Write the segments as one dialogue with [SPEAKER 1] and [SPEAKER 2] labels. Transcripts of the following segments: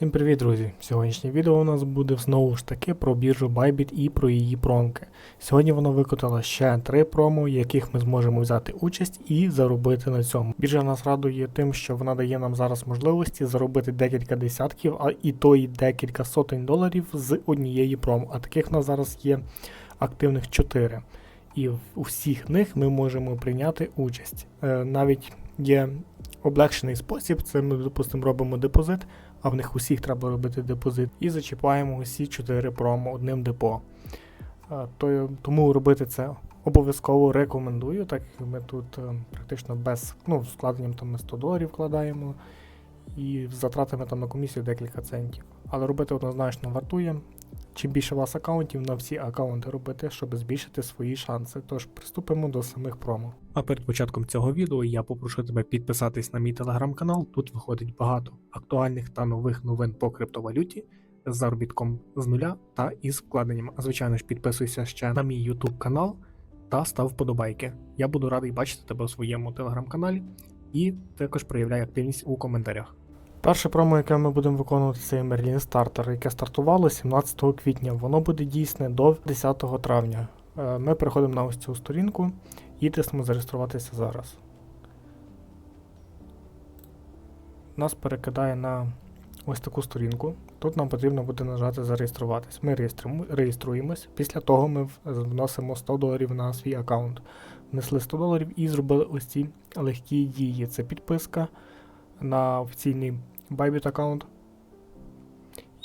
[SPEAKER 1] Всім привіт, друзі! Сьогоднішнє відео у нас буде знову ж таки про біржу Bybit і про її промки. Сьогодні вона викотала ще три промо, яких ми зможемо взяти участь і заробити на цьому. Біржа нас радує тим, що вона дає нам зараз можливості заробити декілька десятків, а і то і декілька сотень доларів з однієї промо. А таких у нас зараз є активних 4. І в у всіх них ми можемо прийняти участь. Е, навіть є облегшений спосіб, це ми, допустимо, робимо депозит а в них усіх треба робити депозит. І зачіпаємо усі 4 промо одним депо. То, тому робити це обов'язково рекомендую, так як ми тут е, практично без ну, складенням там ми 100 доларів вкладаємо і з затратами там на комісію декілька центів. Але робити однозначно вартує. Чим більше у вас аккаунтів на всі аккаунти робити, щоб збільшити свої шанси. Тож приступимо до самих промо. А перед початком цього відео я попрошу тебе підписатись на мій телеграм-канал. Тут виходить багато актуальних та нових новин по криптовалюті з заробітком з нуля та із вкладенням. А звичайно ж, підписуйся ще на мій YouTube канал та став вподобайки. Я буду радий бачити тебе у своєму телеграм-каналі і також проявляй активність у коментарях. Перше промо, яке ми будемо виконувати, це Merlin Starter, яке стартувало 17 квітня. Воно буде дійсне до 10 травня. Е, Ми переходимо на ось цю сторінку і тиснемо зареєструватися зараз. Нас перекидає на ось таку сторінку. Тут нам потрібно буде нажати зареєструватись. Ми реєструємось. Після того ми вносимо 100 доларів на свій аккаунт. Внесли 100 доларів і зробили ось ці легкі дії. Це підписка на офіційний Bybit аккаунт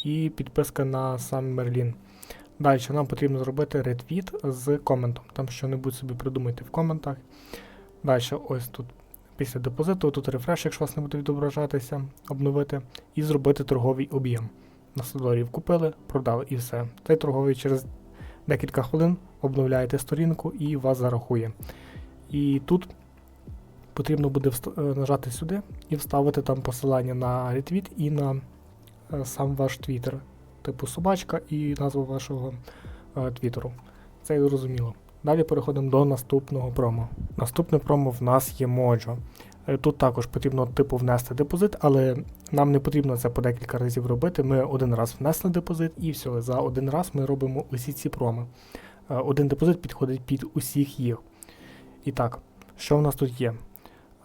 [SPEAKER 1] і підписка на сам Merlin. Далі нам потрібно зробити ретвіт з коментом. Там що-небудь собі придумайте в коментах. Далі, ось тут після депозиту, тут рефреш, якщо вас не буде відображатися, обновити, і зробити торговий об'єм. На 100 доларів купили, продали і все. Цей торговий через декілька хвилин обновляєте сторінку і вас зарахує. І тут потрібно буде е, нажати сюди і вставити там посилання на ретвіт і на е, сам ваш твіттер, типу собачка і назву вашого е, твіттеру. Це зрозуміло. Далі переходимо до наступного промо. Наступне промо в нас є Mojo. Тут також потрібно типу внести депозит, але нам не потрібно це по декілька разів робити. Ми один раз внесли депозит і все, за один раз ми робимо усі ці проми. Один депозит підходить під усіх їх. І так, що в нас тут є?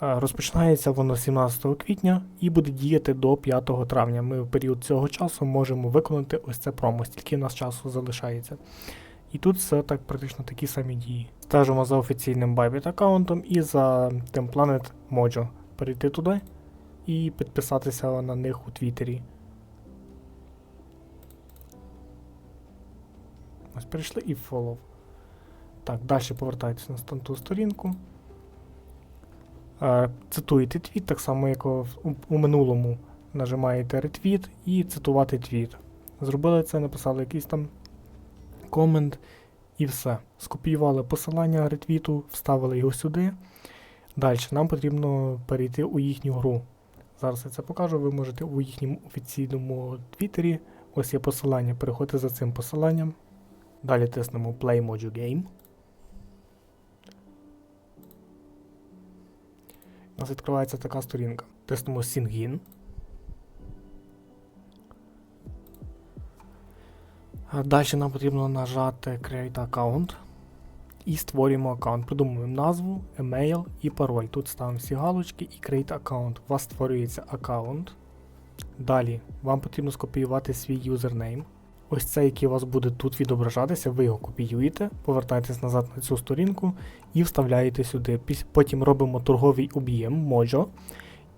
[SPEAKER 1] Розпочинається воно 17 квітня і буде діяти до 5 травня. Ми в період цього часу можемо виконати ось це промо, стільки в нас часу залишається. І тут все так практично такі самі дії. Стежимо за офіційним Bybit аккаунтом і за тим Planet Mojo. Перейти туди і підписатися на них у Твіттері. Ось перейшли і follow. Так, далі повертайтеся на ту сторінку. Цитуєте твіт, так само, як у минулому нажимаєте ретвіт і цитувати твіт. Зробили це, написали якийсь там комент і все. Скопіювали посилання ретвіту, вставили його сюди. Далі нам потрібно перейти у їхню гру. Зараз я це покажу. Ви можете у їхньому офіційному твіттері. Ось є посилання. Переходьте за цим посиланням. Далі тиснемо Play Mojo Game. У нас відкривається така сторінка. Тиснемо Sign-in. Далі нам потрібно нажати Create Account і створюємо аккаунт. Придумуємо назву, емейл і пароль. Тут ставимо всі галочки і Create Account. У вас створюється аккаунт. Далі вам потрібно скопіювати свій юзернейм. Ось цей, який у вас буде тут відображатися, ви його копіюєте, повертаєтесь назад на цю сторінку і вставляєте сюди. Потім робимо торговий об'єм Mojo.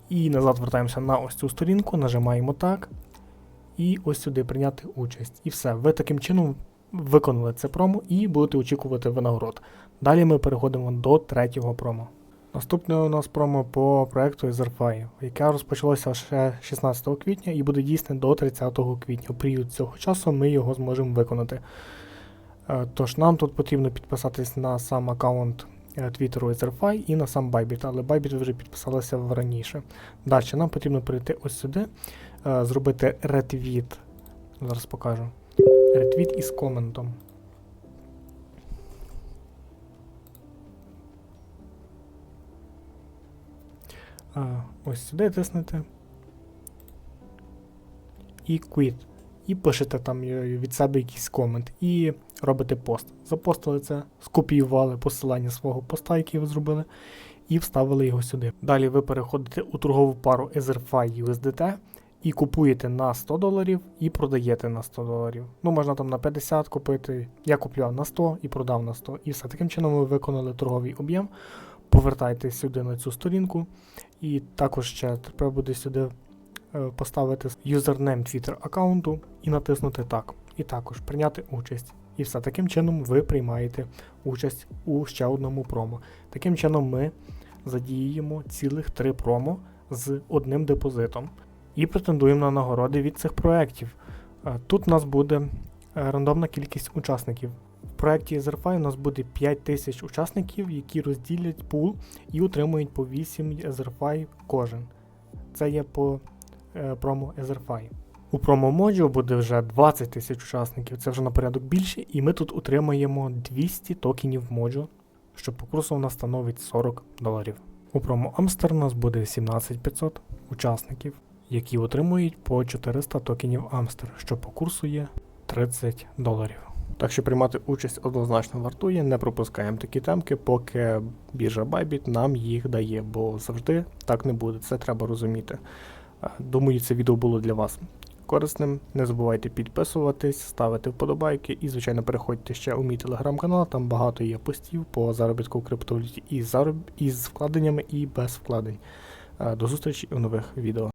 [SPEAKER 1] І назад вертаємося на ось цю сторінку, нажимаємо так. І ось сюди прийняти участь. І все. Ви таким чином виконали це промо і будете очікувати винагород. Далі ми переходимо до третього промо. Наступне у нас промо по проекту Etherfy, яке розпочалося ще 16 квітня і буде дійсне до 30 квітня. У період цього часу ми його зможемо виконати. Е, Тож нам тут потрібно підписатись на сам аккаунт е, Твіттеру Etherfy і на сам Bybit, але Bybit вже підписалися в раніше. Далі нам потрібно перейти ось сюди, е, зробити ретвіт. Зараз покажу. Ретвіт із коментом. Ось сюди тиснете. і quit. І пишете там е, від себе якийсь комент, і робите пост. Запостили це, скопіювали посилання свого поста, який ви зробили, і вставили його сюди. Далі ви переходите у торгову пару EtherFi USDT і купуєте на 100 доларів і продаєте на 100 доларів. Ну, можна там на 50 купити. Я купляв на 100 і продав на 100. І все. Таким чином ви виконали торговий об'єм. Повертайтесь сюди на цю сторінку. І також ще треба буде сюди е, поставити юзернейм Twitter аккаунту і натиснути так. І також прийняти участь. І все таким чином ви приймаєте участь у ще одному промо. Таким чином ми задіємо цілих три промо з одним депозитом і претендуємо на нагороди від цих проєктів. Е, Тут у нас буде е, рандомна кількість учасників. Проєкті EtherFi у нас буде 5 тисяч учасників, які розділять пул і отримують по 8 EtherFi кожен. Це є по е, промо EtherFi. У промо-моджу буде вже 20 тисяч учасників, це вже на порядок більше, і ми тут отримаємо 200 токенів моджу, що по курсу у нас становить 40 доларів. У промо Amster у нас буде 17500 учасників, які отримують по 400 токенів Amster, що по курсу є 30 доларів. Так що приймати участь однозначно вартує, не пропускаємо такі темки, поки біржа Bybit нам їх дає, бо завжди так не буде, це треба розуміти. Е, Думаю, це відео було для вас корисним. Не забувайте підписуватись, ставити вподобайки і, звичайно, переходьте ще у мій телеграм-канал, там багато є постів по заробітку в криптовалюті із, зароб... із вкладеннями і без вкладень. Е, До зустрічі у нових відео.